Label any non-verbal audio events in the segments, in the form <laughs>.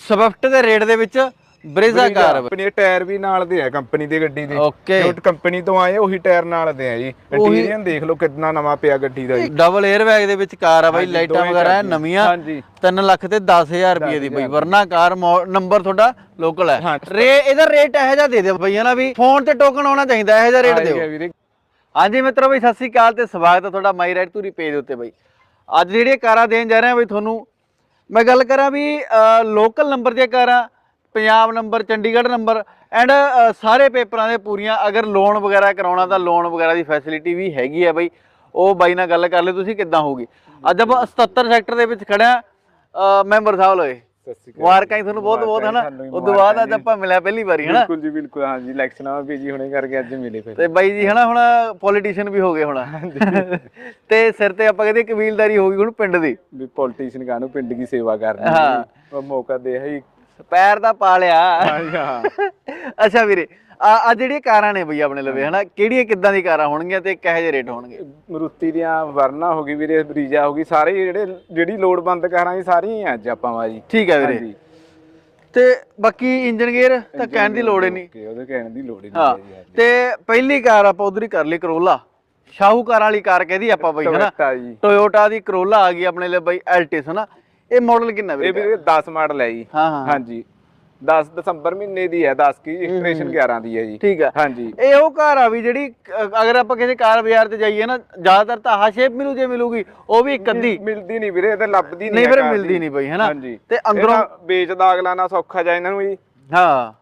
Swift ਦੇ rate ਦੇ ਵਿੱਚ ਬਰੇਜ਼ਾ ਕਾਰ। ਦੇ ਟਾਇਰ ਵੀ ਨਾਲ ਦੇ ਆ ਕੰਪਨੀ ਦੀ ਗੱਡੀ ਦੇ। ਓਕੇ ਜੋ ਕੰਪਨੀ ਤੋਂ ਆਏ ਉਹੀ ਟਾਇਰ ਨਾਲ ਦੇ ਆ ਜੀ। ਇੰਟੀਰੀਅਰ ਦੇਖ ਲਓ ਕਿੰਨਾ ਨਵਾਂ ਪਿਆ ਗੱਡੀ ਦਾ ਜੀ। ਡਬਲ 에ਅਰ ਬੈਗ ਦੇ ਵਿੱਚ ਕਾਰ ਆ ਬਾਈ ਲਾਈਟਾਂ ਵਗੈਰਾ। ਨਵੀਆਂ। ਹਾਂਜੀ। 3 ਲੱਖ ਤੇ 10000 ਰੁਪਏ ਦੀ ਬਈ। ਵਰਨਾ ਕਾਰ ਨੰਬਰ ਤੁਹਾਡਾ ਲੋਕਲ ਹੈ। ਰੇ ਇਹਦਾ ਰੇਟ ਇਹੋ ਜਿਹਾ ਦੇ ਦਿਓ ਬਈ ਹਨਾ ਵੀ ਫੋਨ ਤੇ ਟੋਕਨ ਆਉਣਾ ਚਾਹੀਦਾ ਇਹੋ ਜਿਹਾ ਰੇਟ ਦਿਓ। ਹਾਂਜੀ ਮਿੱਤਰੋ ਬਈ ਸਤਿ ਸ੍ਰੀ ਅਕਾਲ ਤੇ ਸਵਾਗਤ ਹੈ ਤੁਹਾਡਾ ਮਾਈ ਰਾਈਡ ਟੂਰੀ ਪੇਜ ਉੱਤੇ ਬਈ। ਅੱਜ ਜਿਹੜੀਆਂ ਕਾਰਾਂ ਦੇਣ ਜਾ ਰਹੇ ਹਾਂ ਬਈ ਤੁਹਾਨੂੰ ਮੈਂ ਗੱਲ ਕਰਾਂ ਵੀ ਲੋਕਲ ਨੰਬਰ ਜੇ ਕਰਾਂ, Punjab number Chandigarh number and ਸਾਰੇ ਪੇਪਰਾਂ ਦੇ ਪੂਰੀਆਂ, ਅਗਰ ਲੋਨ ਵਗੈਰਾ ਕਰਾਉਣਾ ਤਾਂ ਲੋਨ ਵਗੈਰਾ ਦੀ ਫੈਸਿਲਿਟੀ ਵੀ ਹੈਗੀ ਹੈ ਬਈ। ਉਹ ਬਾਈ ਨਾਲ ਗੱਲ ਕਰ ਲਿਓ, ਤੁਸੀਂ ਕਿੱਦਾਂ ਹੋਊਗੀ। ਅੱਜ ਆਪਾਂ 77 ਸੈਕਟਰ ਦੇ ਵਿੱਚ ਖੜਿਆ ਮੈਂਬਰ ਸਾਹਿਬ ਲੋਏ ਮੁਬਾਰਕਾਂ ਜੀ ਤੁਹਾਨੂੰ ਬਹੁਤ ਬਹੁਤ ਹਨਾ? ਉਸ ਤੋਂ ਬਾਅਦ ਅੱਜ ਆਪਾਂ ਮਿਲਿਆ ਪਹਿਲੀ ਵਾਰੀ ਹਨਾ? ਬਿਲਕੁਲ ਜੀ ਬਿਲਕੁਲ। ਹਾਂ ਜੀ ਇਲੈਕਸ਼ਨਾਂ ਵੀ ਜੀ ਹੁਣੇ ਕਰਕੇ ਅੱਜ ਮਿਲੇ ਫਿਰ। ਤੇ ਬਾਈ ਜੀ ਹਨਾ ਹੁਣ ਪੋਲੀਟੀਸ਼ੀਅਨ ਵੀ ਹੋ ਗਏ ਹੁਣ। <laughs> ਤੇ ਸਿਰ ਤੇ ਆਪਾਂ ਕਹਿੰਦੇ ਕਬੀਲਦਾਰੀ ਹੋ ਗਈ ਹੁਣ ਪਿੰਡ ਦੀ। ਵੀ ਪੋਲੀਟੀਸ਼ੀਅਨ ਕਾਨੂੰ ਪਿੰਡ ਦੀ ਸੇਵਾ ਕਰਨੀ ਹਾਂ। ਮੌਕਾ ਦੇ ਹੈ ਪੈਰ ਦਾ ਪਾ ਲਿਆ। <laughs> ਅੱਛਾ ਵੀਰੇ ਆ ਆ ਜਿਹੜੀਆਂ ਕਾਰਾਂ ਨੇ ਬਈ ਆਪਣੇ ਲਵੇ ਹਨਾ ਕਿਹੜੀਆਂ ਕਿੱਦਾਂ ਦੀ ਕਾਰਾਂ ਹੋਣਗੀਆਂ ਤੇ ਕਿਹੋ ਜਿਹੇ ਰੇਟ ਹੋਣਗੇ? ਮਰੂਤੀ ਦੀਆਂ ਵਰਨਾ ਹੋ ਗਈ ਵੀਰੇ ਬਰੀਜਾ ਹੋ ਗਈ ਸਾਰੇ ਜਿਹੜੇ ਜਿਹੜੀ ਲੋੜਵੰਦ ਕਾਰਾਂ ਜੀ ਸਾਰੀਆਂ ਹੀ ਅੱਜ ਆਪਾਂ ਵਾ ਜੀ। ਠੀਕ ਹੈ ਵੀਰੇ। ਹਾਂਜੀ। ਤੇ ਬਾਕੀ ਇੰਜਨ ਗੇਅਰ ਤਾਂ ਕਹਿਣ ਦੀ ਲੋੜ ਹੀ ਨਹੀਂ। ਓਕੇ, ਉਹਦੇ ਕਹਿਣ ਦੀ ਲੋੜ ਹੀ ਨਹੀਂ ਹੈ ਤੇ ਪਹਿਲੀ ਕਾਰ ਆਪਾਂ ਉਧਰ ਹੀ ਕਰ ਲਈ ਕਰੋਲਾ ਸ਼ਾਹੂਕਾਰ ਵਾਲੀ ਕਾਰ ਕਹਦੀ ਆਪਾਂ ਬਈ ਹਨਾ। ਜੀ। ਟੋਯੋਟਾ ਦੀ ਕਰੋਲਾ ਆ ਗਈ ਆਪਣੇ ਲਈ ਬਈ ਐਲਟਿਸ ਹਨਾ। ਇਹ ਮਾਡਲ ਕਿੰਨਾ ਇਹ ਵੀਰੇ? ਵੀਰੇ 10 ਮਾਡਲ ਹੈ ਜੀ। ਹਾਂ ਹਾਂ। ਹਾਂਜੀ। 10 ਦਸੰਬਰ ਮਹੀਨੇ ਦੀ ਹੈ 10 ਕੀ ਰਜਿਸਟ੍ਰੇਸ਼ਨ 11 ਦੀ ਹੈ ਜੀ। ਠੀਕ ਆ ਹਾਂਜੀ। ਇਹ ਉਹ ਕਾਰ ਆ ਵੀ ਜਿਹੜੀ ਅ, ਅਗਰ ਆਪਾਂ ਕਿਸੇ ਕਾਰ ਬਾਜ਼ਾਰ ਤੇ ਜਾਈਏ ਨਾ ਜ਼ਿਆਦਾਤਰ ਤਾਂ ਆਹ ਸ਼ੇਪ ਮਿਲੂ ਜੇ ਮਿਲੂਗੀ ਉਹ ਵੀ ਇੱਕ ਅੱਧੀ। ਮਿਲਦੀ ਨਹੀਂ ਵੀਰੇ ਇਹ ਤਾਂ ਲੱਭਦੀ ਨਹੀਂ ਨਹੀਂ ਫਿਰ ਮਿਲਦੀ। ਨਹੀਂ ਬਈ ਹਨਾ ਹਾਂਜੀ। ਤੇ ਅੰਦਰੋਂ ਵੇਚਦਾ ਅਗਲਾ ਨਾ ਸੌਖਾ ਜਾ ਇਹਨਾਂ ਨੂੰ ਜੀ। ਹਾਂ।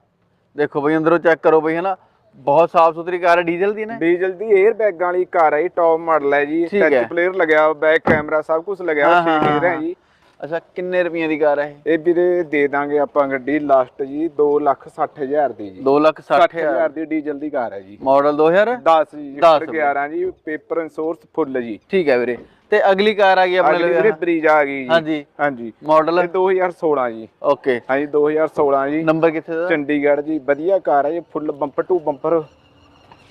ਦੇਖੋ ਬਈ ਅੰਦਰੋਂ ਚੈੱਕ ਕਰੋ ਬਈ ਹਨਾ ਬਹੁਤ ਸਾਫ਼ ਸੁਥਰੀ ਕਾਰ ਹੈ ਡੀਜ਼ਲ ਦੀ ਨਾ? ਡੀਜ਼ਲ ਦੀ 에ਅਰ ਬੈਗਾਂ ਵਾਲੀ ਕਾਰ ਹੈ ਜੀ ਟੌਪ ਮਾਡਲ ਹੈ ਜੀ। ਠੀਕ ਹੈ। ਟੱਚ ਪਲੇਅਰ ਲੱਗਿਆ ਬੈਕ ਕੈਮਰਾ ਸਭ ਕੁਝ ਲੱਗਿਆ ਹਾਂ, ਹੋਇਆ ਹਾਂ, ਛੇ ਗੇਅਰ ਹੈ ਹਾਂ। ਜੀ। ਅੱਛਾ ਕਿੰਨੇ ਰੁਪਈਆਂ ਦੀ ਕਾਰ ਹੈ ਇਹ? ਇਹ ਵੀਰੇ ਦੇ ਦਾਂਗੇ ਆਪਾਂ ਗੱਡੀ ਲਾਸਟ ਜੀ 260000 ਦੀ ਜੀ। 2 ਲੱਖ 60 60000 ਦੀ ਡੀਜ਼ਲ ਦੀ ਕਾਰ ਹੈ ਜੀ। ਮਾਡਲ 2000 10 ਜੀ ਦਸ 11 ਜੀ ਪੇਪਰ ਇੰਸ਼ੋਰੈਂਸ ਫੁੱਲ ਜੀ। ਠੀਕ ਹੈ ਵੀਰੇ। ਤੇ ਅਗਲੀ ਕਾਰ ਆ ਗਈ ਆਪਣੇ ਅਗਲੀ ਵੀਰੇ ਲਈ ਬਰੀਜ ਆ ਗਈ ਜੀ। ਹਾਂਜੀ। ਹਾਂਜੀ। ਮਾਡਲ? ਇਹ 2016 ਜੀ। ਓਕੇ। ਹਾਂਜੀ 2016 ਜੀ। ਨੰਬਰ ਕਿੱਥੇ ਦਾ? ਚੰਡੀਗੜ੍ਹ ਜੀ। ਵਧੀਆ ਕਾਰ ਹੈ ਜੀ full bumper to bumper.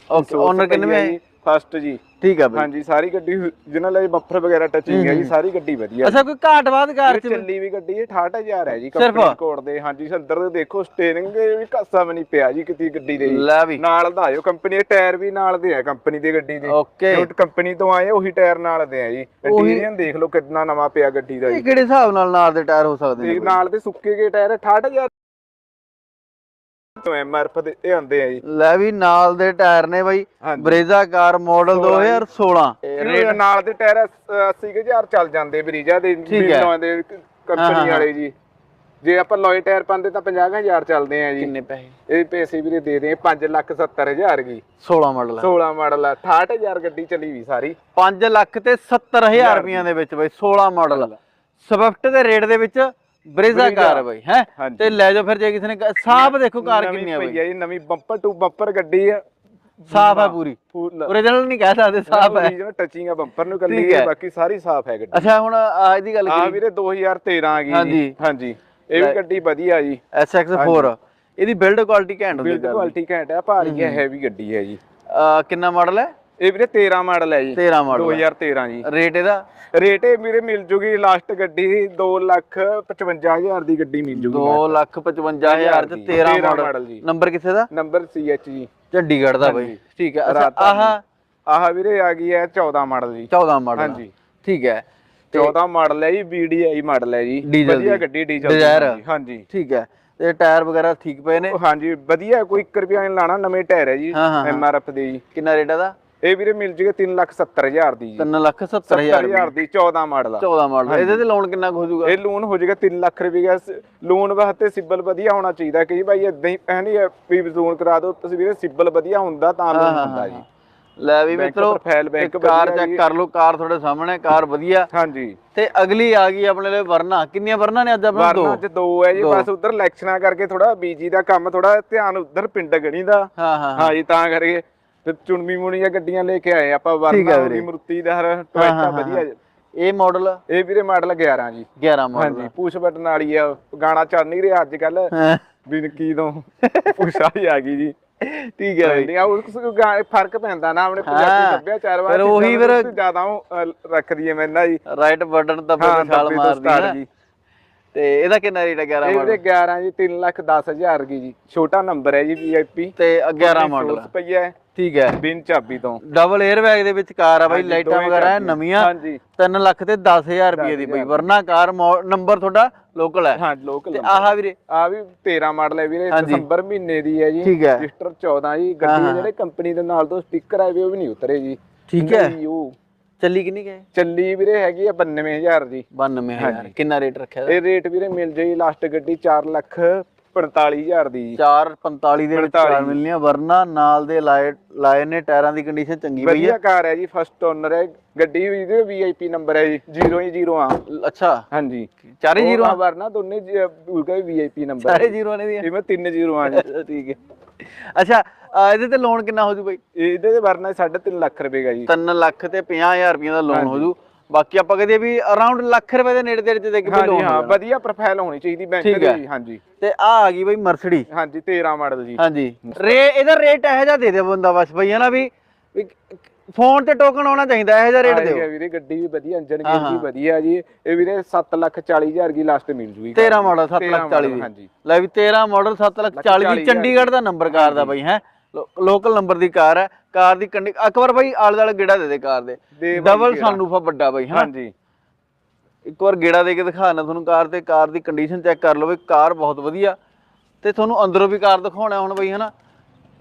Okay owner ਕਿੰਨੇ ਹੈ ਫਸਟ ਜੀ। ਠੀਕ ਆ ਬਈ। ਹਾਂਜੀ ਸਾਰੀ ਗੱਡੀ ਜਿਹਨਾਂ ਲਈ ਬੰਪਰ ਵਗੈਰਾ ਟੱਚਿੰਗ ਹੈ ਜੀ ਸਾਰੀ ਗੱਡੀ ਵਧੀਆ। ਅੱਛਾ ਕੋਈ ਘਾਟ ਬਾਅਦ ਕਾਰ ਚ ਚੱਲੀ ਵੀ ਗੱਡੀ ਇਹ 68000 ਹੈ ਜੀ? ਕੰਪਨੀ ਕੋਡ ਦੇ। ਹਾਂਜੀ ਅੰਦਰ ਦੇ ਦੇਖੋ ਸਟੀਅਰਿੰਗ ਵੀ ਕਾਸਾ ਵੀ ਨਹੀਂ ਪਿਆ ਜੀ ਕਿਤੇ ਗੱਡੀ ਦੇ। ਜੀ। ਲੈ ਵੀ। ਨਾਲ ਦਾ ਆਇਓ ਕੰਪਨੀ ਦੇ ਟਾਇਰ ਵੀ ਨਾਲ ਦੇ ਆ ਕੰਪਨੀ ਦੀ ਗੱਡੀ ਦੇ। ਓਕੇ। ਕੰਪਨੀ ਤੋਂ ਆਏ ਉਹੀ ਟਾਇਰ ਨਾਲ ਦੇ ਆ ਜੀ। ਇੰਟੀਰੀਅਰ ਦੇਖ ਲਓ ਕਿੰਨਾ ਨਵਾਂ ਪਿਆ ਗੱਡੀ ਦਾ ਜੀ। ਕਿਹੜੇ ਹਿਸਾਬ ਨਾਲ ਨਾਲ ਦੇ ਟਾਇਰ ਹੋ ਸਕਦੇ ਨੇ ਨਾਲ ਦੇ ਸੁੱਕੇ ਗਏ ਟਾਇਰ 68000 ਤੋਂ ਐਮਆਰਐਫ ਦੇ ਇਹ ਆਉਂਦੇ ਆ ਜੀ। ਲੈ ਵੀ ਨਾਲ ਦੇ ਟਾਇਰ ਨੇ ਬਾਈ ਹਾਂਜੀ। ਬਰੇਜ਼ਾ ਕਾਰ ਮਾਡਲ 2016 ਇਹ ਨਾਲ ਦੇ ਟਾਇਰ 80000 ਚੱਲ ਜਾਂਦੇ ਬਰੀਜਾ ਦੇ ਠੀਕ ਹੈ। ਬਿਲੋਂ ਦੇ ਹਾਂ, ਕੰਪਨੀ ਹਾਂ। ਵਾਲੇ ਜੀ। ਜੇ ਆਪਾਂ ਲੋਏ ਟਾਇਰ ਪਾਉਂਦੇ ਤਾਂ 50000 ਚੱਲਦੇ ਆ ਜੀ। ਕਿੰਨੇ ਪੈਸੇ? ਇਹ ਪੈਸੇ ਵੀਰੇ ਦੇ ਦੇ 570000 ਕੀ। 16 ਮਾਡਲ 16 ਮਾਡਲ ਆ 68000 ਗੱਡੀ ਚੱਲੀ ਵੀ ਸਾਰੀ। 5 ਲੱਖ ਤੇ 70000 ਰੁਪਈਆਂ ਦੇ ਵਿੱਚ ਬਾਈ 16 ਮਾਡਲ ਸਵਿਫਟ ਦੇ ਰੇਟ ਦੇ ਵਿੱਚ ਬਰੇਜ਼ਾ। ਕਾਰ ਹੈ ਬਾਈ ਹੈ। ਤੇ ਲੈ ਜਾਓ ਫਿਰ ਜੇ ਕਿਸੇ ਨੇ ਸਾਫ਼ ਦੇਖੋ ਕਾਰ ਕਿੰਨੀ ਆ ਪਈ ਬਾਈ। ਆ ਜੀ ਨਵੀਂ ਬੰਪਰ ਟੂ ਬੰਪਰ ਗੱਡੀ ਆ। ਸਾਫ਼ ਹੈ ਪੂਰੀ। ਓਰੀਜਨਲ ਨਹੀਂ ਕਹਿ ਸਕਦੇ ਸਾਫ਼ ਹੈ। ਟੱਚਿੰਗ ਆ ਬੰਪਰ ਨੂੰ ਕੱਲੀ ਹੈ। ਹੈ। ਬਾਕੀ ਸਾਰੀ ਸਾਫ਼ ਹੈ ਗੱਡੀ। ਅੱਛਾ ਹੁਣ ਆ ਇਹਦੀ ਗੱਲ ਆ ਕਰੀ ਵੀਰੇ 2013 ਆ ਗਈ ਹਾਂਜੀ। ਜੀ। ਹਾਂਜੀ। ਇਹ ਵੀ ਗੱਡੀ ਵਧੀਆ ਜੀ। SX4 ਇਹਦੀ ਬਿਲਡ ਕੁਆਲਿਟੀ ਘੈਂਟ ਹੁੰਦੀ ਬਿਲਡ ਹੈ ਕੁਆਲਿਟੀ ਘੈਂਟ ਹੈ ਭਾਰੀ ਹੈ ਹੈਵੀ ਗੱਡੀ ਹੈ ਜੀ। ਆ ਕਿੰਨਾ ਮਾਡਲ ਹੈ? ਇਹ ਵੀਰੇ 13 ਮਾਡਲ ਹੈ ਜੀ। 13 ਮਾਡਲ 2013 ਜੀ। ਰੇਟ ਇਹਦਾ? ਰੇਟ ਇਹ ਵੀਰੇ ਮਿਲ ਜੂਗੀ ਲਾਸਟ ਗੱਡੀ 2 ਲੱਖ 55000 ਦੀ ਗੱਡੀ ਮਿਲ ਜੂਗੀ 2 ਲੱਖ 55000 ਚ 13 13 ਮਾਡਲ। ਨੰਬਰ ਕਿੱਥੇ ਦਾ? ਨੰਬਰ CH ਜੀ। ਚੰਡੀਗੜ੍ਹ ਦਾ ਬਾਈ। ਠੀਕ ਹੈ। ਆਹ। ਆਹ ਵੀਰੇ ਆ ਗਈ ਹੈ 14 ਮਾਡਲ ਜੀ। 14 ਮਾਡਲ। ਹਾਂਜੀ। ਠੀਕ ਹੈ। 14 ਮਾਡਲ ਹੈ ਜੀ VDI ਮਾਡਲ ਹੈ ਜੀ। ਵਧੀਆ ਦੀ। ਗੱਡੀ ਡੀਜ਼ਲ ਦੀ। Desire। ਹਾਂਜੀ, ਠੀਕ ਹੈ। ਤੇ ਟਾਇਰ ਵਗੈਰਾ ਠੀਕ ਪਏ ਨੇ? ਹਾਂਜੀ। ਵਧੀਆ। ਕੋਈ 1 ਰੁਪਿਆ ਨਹੀਂ ਲਾਣਾ। ਨਵੇਂ ਟਾਇਰ ਹੈ ਜੀ। ਹਾਂ, ਹਾਂ, ਹਾਂ। MRF ਦੇ ਜੀ। ਕਿੰਨਾ ਰੇਟ ਇਹਦਾ? ਇਹ ਵੀਰੇ ਮਿਲ ਜੂਗੇ 3 ਲੱਖ 70000 ਦੀ ਜੀ। 3 ਲੱਖ 70000 70000 ਦੀ। 14 ਮਾਡਲ ਆ। 14 ਮਾਡਲ। ਇਹਦੇ ਤੇ ਲੋਨ ਕਿੰਨਾ ਹੋ ਜਾਊਗਾ? ਇਹ ਲੋਨ ਹੋ ਜਾਏਗਾ 3 ਲੱਖ ਰੁਪਏ ਲੋਨ ਵਾਸਤੇ ਸਿਬਲ ਵਧੀਆ ਹੋਣਾ ਚਾਹੀਦਾ ਕਿ ਭਾਈ ਇਦਾਂ ਹੀ ਨਹੀਂ ਵੀ ਲੋਨ ਕਰਾ ਦਿਓ। ਤੁਸੀਂ ਵੀਰੇ ਸਿਬਲ ਵਧੀਆ ਹੁੰਦਾ ਤਾਂ ਲੋਨ ਹੁੰਦਾ ਜੀ। ਲੈ ਵੀ ਮਿੱਤਰੋ ਕਾਰ ਚੈੱਕ ਕਰ ਲਓ ਕਾਰ ਤੁਹਾਡੇ ਸਾਹਮਣੇ ਕਾਰ ਵਧੀਆ। ਹਾਂਜੀ। ਤੇ ਅਗਲੀ ਆ ਗਈ ਆਪਣੇ ਲਈ ਵਰਨਾ। ਕਿੰਨੀਆਂ ਵਰਨਾ ਨੇ ਅੱਜ ਆਪਣੇ? ਵਰਨਾ ਦੋ। ਚ ਦੋ ਹੈ ਜੀ। ਬਸ ਉਧਰ ਇਲੈਕਸ਼ਨਾਂ ਕਰਕੇ ਥੋੜਾ ਬੀਜੀ ਦਾ ਕੰਮ ਥੋੜਾ ਧਿਆਨ ਉਧਰ ਪਿੰਡ ਗਣੀ ਦਾ। ਹਾਂ ਹਾਂ ਹਾਂ। ਜੀ ਤਾਂ ਕਰਕੇ ਤੇ ਚੁਣਵੀ ਮੁਣੀਆਂ ਗੱਡੀਆਂ ਲੈ ਕੇ ਆਏ ਆਪਾਂ ਵਰਨਾ ਹੋ। ਗਈ ਮਰੂਤੀ ਦਾ ਹਰ ਟੋਇਟਾ ਵਧੀਆ। ਇਹ ਮਾਡਲ ਇਹ ਵੀਰੇ ਮਾਡਲ 11 ਜੀ। 11 ਮਾਡਲ ਹਾਂਜੀ ਪੁਸ਼ ਬਟਨ ਵਾਲੀ ਆ ਗਾਣਾ ਚੱਲ ਨਹੀਂ ਰਿਹਾ ਅੱਜ ਕੱਲ ਵੀ ਕੀ ਤੋਂ ਪੁਸ਼ਾ ਹੀ ਆ ਗਈ ਜੀ। ਠੀਕ ਹੈ ਬਈ ਆ ਉਸ ਗਾ- ਫ਼ਰਕ ਪੈਂਦਾ ਨਾ ਆਪਣੇ। ਪੰਜਾਬੀ ਸੱਭਿਆਚਾਰ ਫਿਰ ਉਹੀ ਫਿਰ- ਜ਼ਿਆਦਾ ਉਹ, ਰੱਖਦੀ ਹੈ ਮੈਨਾਂ ਜੀ। ਰਾਈਟ ਬਟਨ ਤਾਂ ਫਿਰ ਛਾਲ ਮਾਰਦੀ ਹੈ ਜੀ। ਤੇ ਇਹਦਾ ਕਿੰਨਾ ਰੇਟ ਹੈ 11 ਇਹ ਮਾਡਲ? ਵੀਰੇ 11 ਜੀ 3 ਲੱਖ 10 ਹਜ਼ਾਰ ਕੀ ਜੀ। ਛੋਟਾ ਨੰਬਰ ਹੈ ਜੀ ਵੀਆਈਪੀ ਤੇ 11 ਮਾਡਲ ਪਈਆ ਹੈ। ਠੀਕ ਹੈ। ਬਿਨ ਚਾਬੀ ਤੋਂ। ਡਬਲ 에ਅਰ ਬੈਗ ਦੇ ਵਿੱਚ ਕਾਰ ਆ ਬਾਈ ਲਾਈਟਾਂ ਵਗੈਰਾ। ਨਵੀਆਂ ਹਾਂਜੀ। 3 ਲੱਖ ਤੇ 10000 ਰੁਪਏ ਦੀ ਬਈ। ਵਰਨਾ ਕਾਰ ਨੰਬਰ ਤੁਹਾਡਾ ਲੋਕਲ ਹੈ। ਹਾਂ ਲੋਕਲ ਤੇ ਆਹ ਵੀਰੇ। ਆ ਵੀ 13 ਮਾਡਲ ਹੈ ਵੀਰੇ। ਦਸੰਬਰ ਮਹੀਨੇ ਦੀ ਹੈ ਜੀ। ਰਜਿਸਟਰ 14 ਜੀ। ਗੱਡੀ ਦੇ ਜਿਹੜੇ ਕੰਪਨੀ ਦੇ ਨਾਲ ਤੋਂ ਸਟicker ਆਏ ਵੇ ਉਹ ਵੀ ਨਹੀਂ ਉਤਰੇ ਜੀ। ਠੀਕ ਹੈ। ਉਹ ਚੱਲੀ ਕਿੰਨੀ ਗਏ ਚੱਲੀ ਵੀਰੇ ਹੈਗੀ ਆ 92000 ਜੀ 92000 ਕਿੰਨਾ ਰੇਟ ਰੱਖਿਆ ਇਹ ਰੇਟ ਵੀਰੇ ਮਿਲ ਜਾਈ ਲਾਸਟ ਗੱਡੀ 4 ਲੱਖ 45000 ਦੀ ਜੀ। 445 ਦੇ ਵਿੱਚ 45 ਕਾਰ ਮਿਲਣੀਆਂ ਵਰਨਾ ਨਾਲ ਦੇ ਲਾਏ ਲਾਏ ਨੇ ਟਾਇਰਾਂ ਦੀ ਕੰਡੀਸ਼ਨ ਚੰਗੀ ਪਈ ਵਧੀਆ ਕਾਰ ਹੈ ਜੀ ਫਸਟ ਓਨਰ ਹੈ। ਗੱਡੀ ਵੀ ਇਹਦੇ ਵੀਆਈਪੀ ਨੰਬਰ ਹੈ ਜੀ 0 ਹੀ 0 ਆ। ਹੈ ਅੱਛਾ। ਹਾਂਜੀ। ਚਾਰੇ ਜ਼ੀਰੋ ਉਹ ਵਰਨਾ ਦੋਨੇ ਉਲਗਾ ਵੀਆਈਪੀ ਨੰਬਰ ਸਾਰੇ ਜ਼ੀਰੋ ਨੇ ਦੀਆਂ ਇਹ ਮੈਂ ਤਿੰਨ ਜ਼ੀਰੋ ਆ ਜੀ। ਠੀਕ ਹੈ। ਅੱਛਾ ਅਹ ਇਹਦੇ ਤੇ ਲੋਨ ਕਿੰਨਾ ਹੋ ਜੂ ਬਾਈ? ਇਹਦੇ ਤੇ ਵਰਨਾ 3.5 ਲੱਖ ਰੁਪਏ ਦਾ ਜੀ। 3 ਲੱਖ ਤੇ 50000 ਰੁਪਏ ਦਾ ਲੋਨ ਹੋ ਜੂ ਬਾਕੀ ਆਪਾਂ ਕਹਦੇ ਵੀ ਅਰਾਊਂਡ ਲੱਖ ਰੁਪਏ ਦੇ ਨੇੜੇ ਤੇੜੇ ਤੇ ਦੇਖ ਵੀ ਹਾਂਜੀ ਲੋਨ ਹਾਂ ਵਧੀਆ ਪ੍ਰੋਫਾਈਲ ਹੋਣੀ ਚਾਹੀਦੀ ਬੈਂਕ ਠੀਕ ਦੀ ਹੈ। ਹਾਂਜੀ। ਤੇ ਆ ਆ ਗਈ ਬਾਈ ਮਰਸਡੀ ਹਾਂਜੀ 13 ਮਾਡਲ ਜੀ। ਹਾਂਜੀ। ਰੇ ਇਹਦਾ ਰੇਟ ਇਹੋ ਜਿਹਾ ਦੇ ਦੇ ਬੰਦਾ ਬਸ ਬਈ ਹੈ ਨਾ ਵੀ ਫੋਨ ਤੇ ਟੋਕਨ ਆਉਣਾ ਚਾਹੀਦਾ ਇਹੋ ਜਿਹਾ ਰੇਟ ਆਏਗਾ ਦਿਓ। ਵੀਰੇ ਗੱਡੀ ਵੀ ਵਧੀਆ ਇੰਜਨ ਹਾਂ, ਵੀ ਹਾਂ। ਵਧੀਆ ਜੀ। ਇਹ ਵੀਰੇ 7 ਲੱਖ 40 ਹਜ਼ਾਰ ਦੀ ਲਾਸਟ ਮਿਲ ਜੂਗੀ। 13 ਮਾਡਲ 7 ਲੱਖ 40 ਦੀ। ਹਾਂਜੀ। ਲੈ ਵੀ 13 ਮਾਡਲ 7 ਲੱਖ 40 ਦੀ ਚੰਡੀਗੜ੍ਹ ਦਾ ਨੰਬਰ ਕਾਰ ਦਾ ਬਾਈ ਹੈ? ਲੋਕਲ ਨੰਬਰ ਦੀ ਕਾਰ ਹੈ। ਕਾਰ ਦੀ ਕੰਡੀ ਅਕਬਰ ਬਾਈ ਆਲੇ ਦੁਆਲੇ ਗੇੜਾ ਦੇ ਦੇ ਕਾਰ ਦੇ। ਬਾਈ ਡਬਲ। ਸਨਰੂਫ ਵੱਡਾ ਬਾਈ ਹੈ ਹਾਂਜੀ। ਇੱਕ ਵਾਰ ਗੇੜਾ ਦੇ ਕੇ ਦਿਖਾਣਾ ਤੁਹਾਨੂੰ ਕਾਰ ਤੇ। ਕਾਰ ਦੀ ਕੰਡੀਸ਼ਨ ਚੈੱਕ ਕਰ ਲਓ ਵੀ ਕਾਰ ਬਹੁਤ ਵਧੀਆ। ਤੇ ਤੁਹਾਨੂੰ ਅੰਦਰੋਂ ਵੀ ਕਾਰ ਦਿਖਾਉਣਾ ਹੁਣ ਬਈ ਹਨਾ?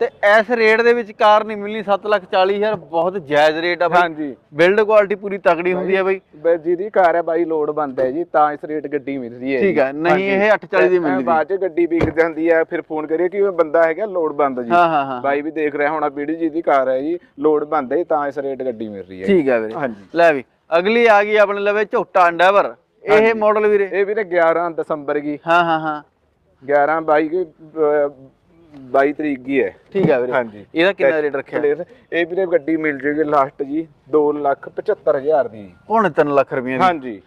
ਤੇ ਇਸ ਰੇਟ ਦੇ ਵਿੱਚ ਕਾਰ ਨਹੀਂ ਮਿਲਣੀ 7 ਲੱਖ 40 ਹਜ਼ਾਰ ਬਹੁਤ ਜਾਇਜ਼ ਰੇਟ ਆ ਬਾਈ। ਹਾਂਜੀ। ਬਿਲਡ ਕੁਆਲਿਟੀ ਪੂਰੀ ਤਕੜੀ ਹੁੰਦੀ ਹੈ ਬਾਈ ਜਿਹਦੀ ਕਾਰ ਹੈ ਬਾਈ ਲੋਡ ਬੰਦ ਹੈ ਜੀ ਤਾਂ ਇਸ ਰੇਟ ਗੱਡੀ ਮਿਲਦੀ ਹੈ ਠੀਕ। ਹੈ ਨਹੀਂ। ਇਹ 840 ਦੀ ਮਿਲਦੀ। ਬਾਅਦ ਚ ਗੱਡੀ ਵਿਕ ਜਾਂਦੀ ਹੈ ਫਿਰ ਫੋਨ ਕਰੀਏ ਕਿ ਬੰਦਾ ਹੈਗਾ ਲੋਡ ਬੰਦ ਜੀ। ਹਾਂ ਹਾਂ ਹਾਂ ਬਾਈ ਵੀ ਦੇਖ ਰਿਹਾ ਹੋਣਾ ਵੀਡੀਓ ਜੀ ਦੀ ਕਾਰ ਹੈ ਜੀ ਲੋਡ ਬੰਦ ਹੈ ਤਾਂ ਇਸ ਰੇਟ ਗੱਡੀ ਮਿਲ ਰਹੀ ਹੈ ਠੀਕ ਹੈ ਵੀਰੇ। ਲੈ ਵੀ ਅਗਲੀ ਆ ਗਈ ਆਪਣੇ ਲਵੇ ਝੋਟਾ ਅੰਡਾਵਰ ਇਹ ਮਾਡਲ ਵੀਰੇ। ਇਹ ਵੀਰੇ 11 ਦਸੰਬਰ ਕੀ ਹਾਂ ਹਾਂ ਹਾਂ। 11 22 ਕੀ 22 ਤਰੀਕ ਦੀ ਹੈ। ਠੀਕ ਹੈ ਵੀਰੇ। ਹਾਂਜੀ। ਇਹਦਾ ਕਿੰਨਾ ਰੇਟ ਰੱਖਿਆ। ਇਹ ਵੀਰੇ ਗੱਡੀ ਮਿਲ ਜੇਗੀ ਲਾਸਟ ਜੀ 2 ਲੱਖ 75000 ਦੀ। ਪੌਣੇ 3 ਲੱਖ ਰੁਪਏ ਦੀ। ਹਾਂਜੀ।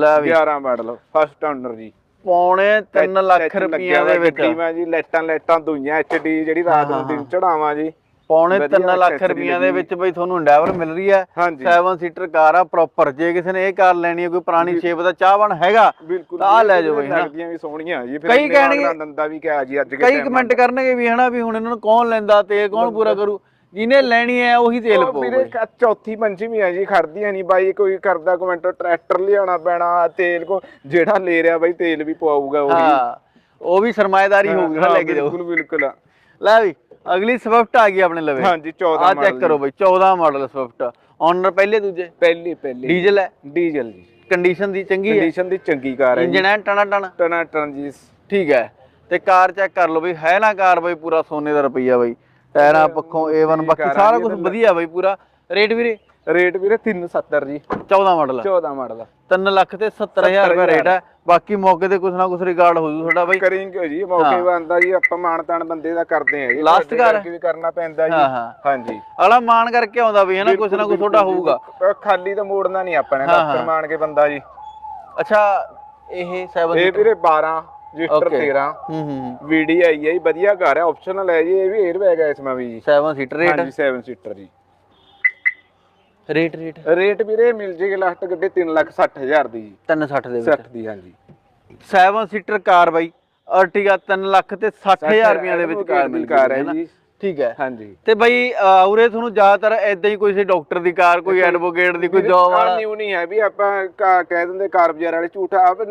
ਲੈ ਵੀ। 11 ਮਾਡਲ ਫਸਟ ਓਨਰ ਜੀ। ਪੌਣੇ 3 ਲੱਖ ਰੁਪਏ ਦੇ ਵਿੱਚ। ਮੈਂ ਜੀ ਲਾਈਟਾਂ ਲਾਈਟਾਂ ਦੁਈਆਂ ਐਚਡੀ ਜਿਹੜੀ ਰਾਤ ਨੂੰ ਦਿਨ ਚੜਾਵਾਂ ਜੀ। ਪੌਣੇ ਵਧੀਆ 3 ਲੱਖ ਰੁਪਈਆਂ ਦੇ ਵਿੱਚ ਬਈ ਤੁਹਾਨੂੰ ਅੰਡਾਵਰ ਮਿਲ ਰਹੀ ਹੈ। ਹਾਂਜੀ। 7 ਸੀਟਰ ਕਾਰ ਆ ਪ੍ਰੋਪਰ ਜੇ ਕਿਸੇ ਨੇ ਇਹ ਕਾਰ ਲੈਣੀ ਹੈ ਕੋਈ ਪੁਰਾਣੀ ਸ਼ੇਪ ਦਾ ਚਾਹਵਣ ਹੈਗਾ ਤਾਂ ਜੀ, ਲੈ ਜਾਓ ਬਈ, ਹਨਾ। ਲੱਗਦੀਆਂ ਵੀ ਸੋਹਣੀਆਂ ਜੀ ਫਿਰ ਕਈ ਇੰਨੇ ਕਹਿਣਗੇ- ਮਾਡਲਾਂ ਨੰਦਾ ਵੀ ਕਿਹਾ ਜੀ ਅੱਜ ਦੇ ਕਈ time ਕਮੈਂਟ ਕਰਨਗੇ ਵੀ ਹਨਾ ਵੀ ਹੁਣ ਇਹਨਾਂ ਨੂੰ ਕੌਣ ਲੈਂਦਾ ਤੇਲ ਕੌਣ ਪੂਰਾ ਕਰੂ? ਜਿਹਨੇ ਲੈਣੀ ਹੈ ਉਹੀ ਤੇਲ ਵੀਰੇ ਕ- ਚੌਥੀ ਪੰਜਵੀਂ ਹੈ ਜੀ ਖੜਦੀਆਂ ਨਹੀਂ ਬਾਈ ਕੋਈ ਕਰਦਾ ਕਮੈਂਟ ਟਰੈਕਟਰ ਲਿਆਉਣਾ ਪੈਣਾ ਤੇਲ ਕੋ ਜਿਹੜਾ ਲੈ ਰਿਹਾ ਬਾਈ ਤੇਲ ਵੀ ਪਵਾਊਗਾ ਉਹ। ਵੀ ਸਰਮਾਇਦਾਰੀ ਹੋਊਗੀ ਲੈ ਕੇ ਜਾਓ। ਬਿਲਕੁਲ ਬਿਲਕੁਲ। ਲੈ ਵੀ। ਅਗਲੀ ਸਵਿਫਟ ਆ ਗਈ ਆਪਣੇ ਲਵੇ। ਹਾਂਜੀ 14 ਆ ਚੈੱਕ ਮਾਡਲ ਕਰੋ ਬਈ 14 ਮਾਡਲ ਸਵਿਫਟ ਓਨਰ ਪਹਿਲੇ ਦੂਜੇ? ਪਹਿਲੀ ਪਹਿਲੀ। ਡੀਜ਼ਲ ਹੈ? ਡੀਜ਼ਲ ਜੀ। ਕੰਡੀਸ਼ਨ ਦੀ ਚੰਗੀ ਹੈ? ਕੰਡੀਸ਼ਨ ਦੀ ਚੰਗੀ ਕਾਰ ਹੈ ਇੰਜਨ ਹੈ? ਟਣਾ ਟਣ? ਟਨਾ ਟਨ ਜੀ। ਠੀਕ ਹੈ। ਤੇ ਕਾਰ ਚੈੱਕ ਕਰ ਲਓ ਬਈ। ਹੈ ਨਾ ਕਾਰ ਬਈ ਪੂਰਾ ਸੋਨੇ ਦਾ ਰੁਪਈਆ ਬਈ। ਟਾਇਰਾਂ ਪੱਖੋਂ A1 ਬਾਕੀ ਸਾਰਾ ਕੁਝ ਵਧੀਆ ਬਈ ਪੂਰਾ। ਰੇਟ ਵੀਰੇ? ਰੇਟ ਵੀਰੇ 370 ਜੀ। 14 ਮਾਡਲ 14 ਮਾਡਲ 3 ਲੱਖ ਤੇ 70000 ਰੁਪਏ ਰੇਟ ਹੈ ਬਾਕੀ ਮੌਕੇ ਤੇ ਕੁਛ ਨਾ ਕੁਛ ਰਿਕਾਰਡ ਹੋ ਜੂ ਤੁਹਾਡਾ ਬਈ। ਕਰਿੰਗ ਜੀ? ਮੌਕੇ ਬੰਦਾ ਜੀ ਆਪਾਂ ਮਾਨਤਾਨ ਬੰਦੇ ਦਾ ਕਰਦੇ ਆ ਜੀ। ਤੁਹਾਡੇ ਕਾਰ? ਵੀ ਕਰਨਾ ਪੈਂਦਾ ਜੀ। ਹਾਂਜੀ। ਅਗਲਾ ਮਾਨ ਕਰਕੇ ਆਉਂਦਾ ਬਈ ਹਨਾ? ਕੁਛ ਨਾ ਕੁਛ ਤੁਹਾਡਾ ਹੋਊਗਾ। ਖਾਲੀ ਤਾਂ ਮੋੜਨਾ ਨਹੀਂ ਆਪਾਂ ਨੇ ਡਾਕਟਰ। ਮਾਨ ਕੇ ਬੰਦਾ ਜੀ। ਅੱਛਾ ਇਹ 7 ਇਹ ਵੀਰੇ 12 ਰਜਿਸਟਰ Okay. 13 ਹੂੰ ਹੂੰ ਵੀਡੀ ਆਈ ਹੈ ਜੀ ਵਧੀਆ ਘਰ ਹੈ ਆਪਸ਼ਨਲ ਹੈ ਜੀ ਇਹ ਵੀ 에ਅਰ ਬੈਗ ਹੈ ਇਸਮਾ ਵੀ ਜੀ। 7 ਸੀਟਰ ਰੇਟ ਹਾਂਜੀ 7 ਸੀਟਰ ਜੀ। Rate rate. ਰੇਟ ਵੀਰੇ ਮਿਲ ਜੇਗੀ ਲਾਸਟ ਗੱਡੀ 3 ਲੱਖ 60 ਹਜ਼ਾਰ ਦੀ ਜੀ। 360 ਦੇ ਵਿੱਚ। 60 ਦੀ ਹਾਂਜੀ। 7 ਸੀਟਰ ਕਾਰ ਬਾਈ ਅਰਟੀਗਾ 3 ਲੱਖ ਤੇ 60000 ਰੁਪਏ ਦੇ ਵਿੱਚ ਕਾਰ ਮਿਲ ਕਾਰ ਹੈ ਜੀ। ਠੀਕ ਹੈ। ਹਾਂਜੀ। ਤੇ ਬਈ ਉਰੇ ਤੁਹਾਨੂੰ ਜ਼ਿਆਦਾਤਰ ਐਦਾਂ ਹੀ ਕੋਈ ਡਾਕਟਰ ਦੀ ਕਾਰ ਕੋਈ ਐਡਵੋਕੇਟ ਦੀ ਕੋਈ ਜੌਬ ਵਾਲਾ। ਨਿਊ ਨਹੀਂ ਹੈ ਵੀ ਆਪਾਂ ਕਹਿ ਦਿੰਦੇ ਕਾਰ ਬਾਜ਼ਾਰ ਵਾਲੇ ਝੂਠਾ ਆਪ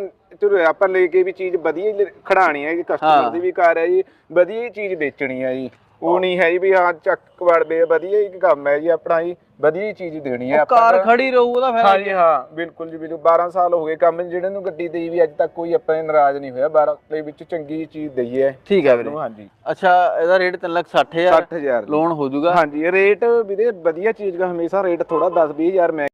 ਆਪਾਂ ਲੈ ਕੇ ਵੀ ਚੀਜ਼ ਵਧੀਆ ਖੜਾਣੀ ਹੈ ਕਸਟਮਰ ਦੀ ਵੀ ਕਾਰ ਹੈ ਜੀ ਵਧੀਆ ਚੀਜ਼ ਵੇਚਣੀ ਹੈ ਜੀ। ਉਹ ਨਹੀਂ ਹੈ ਜੀ ਵੀ ਹਾਂ ਚੱਕ ਵੜਦੇ ਵਧੀਆ ਹੀ ਕੰਮ ਹੈ ਜੀ ਆਪਣਾ ਜੀ ਵਧੀਆ ਚੀਜ਼ ਦੇਣੀ ਹੈ ਆਪਾਂ ਕਾਰ ਨੂੰ। ਖੜੀ ਰਹੂ ਉਹਦਾ ਫਾਇਦਾ ਹਾਂ ਜੀ ਹਾਂ? ਬਿਲਕੁਲ ਜੀ ਬਿਲਕੁਲ। 12 ਸਾਲ ਹੋ ਗਏ ਕੰਮ ਜਿਹੜੇ ਨੂੰ ਗੱਡੀ ਦੇਈ ਵੀ ਅੱਜ ਤੱਕ ਕੋਈ ਆਪਣੇ ਨਾਰਾਜ਼ ਨਹੀਂ ਹੋਇਆ। 12 ਦੇ ਵਿੱਚ ਚੰਗੀ ਚੀਜ਼ ਦਈ ਹੈ। ਠੀਕ ਹੈ ਵੀਰੇ। ਹਾਂਜੀ। ਅੱਛਾ ਇਹਦਾ ਰੇਟ 3 ਲੱਖ 60000 60000 ਲੋਨ ਹੋ ਜਾਊਗਾ। ਹਾਂਜੀ ਰੇਟ ਵੀਰੇ ਵਧੀਆ ਚੀਜ਼ ਦਾ ਹਮੇਸ਼ਾ ਰੇਟ ਥੋੜਾ 10 20000 ਮੈਂ